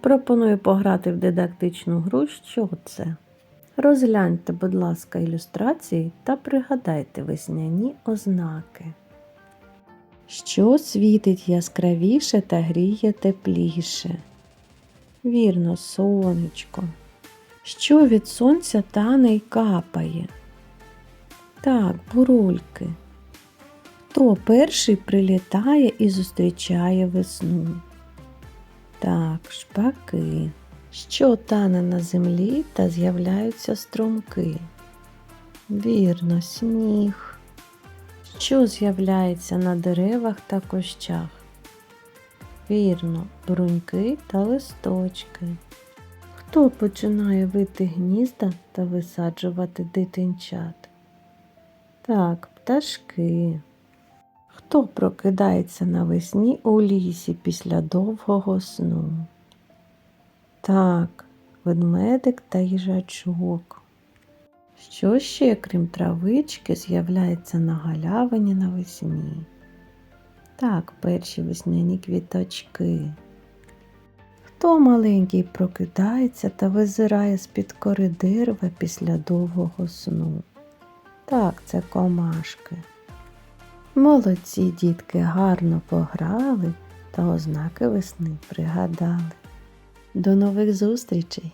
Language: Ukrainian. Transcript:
Пропоную пограти в дидактичну гру Що це? Розгляньте, будь ласка, ілюстрації та пригадайте весняні ознаки. Що світить яскравіше та гріє тепліше? Вірно, сонечко. Що від сонця тане й капає? Так, бурульки. Хто перший прилітає і зустрічає весну? Так, шпаки. Що тане на землі та з'являються струмки? Вірно, сніг. Що з'являється на деревах та кущах? Вірно, бруньки та листочки. Хто починає вити гнізда та висаджувати дитинчат? Так, пташки. Хто прокидається навесні у лісі після довгого сну? Так, ведмедик та їжачок. Що ще, крім травички, з'являється на галявині навесні? Так, перші весняні квіточки. Хто маленький прокидається та визирає з-під кори дерева після довгого сну? Так, це комашки. Молодці дітки гарно пограли та ознаки весни пригадали. До нових зустрічей!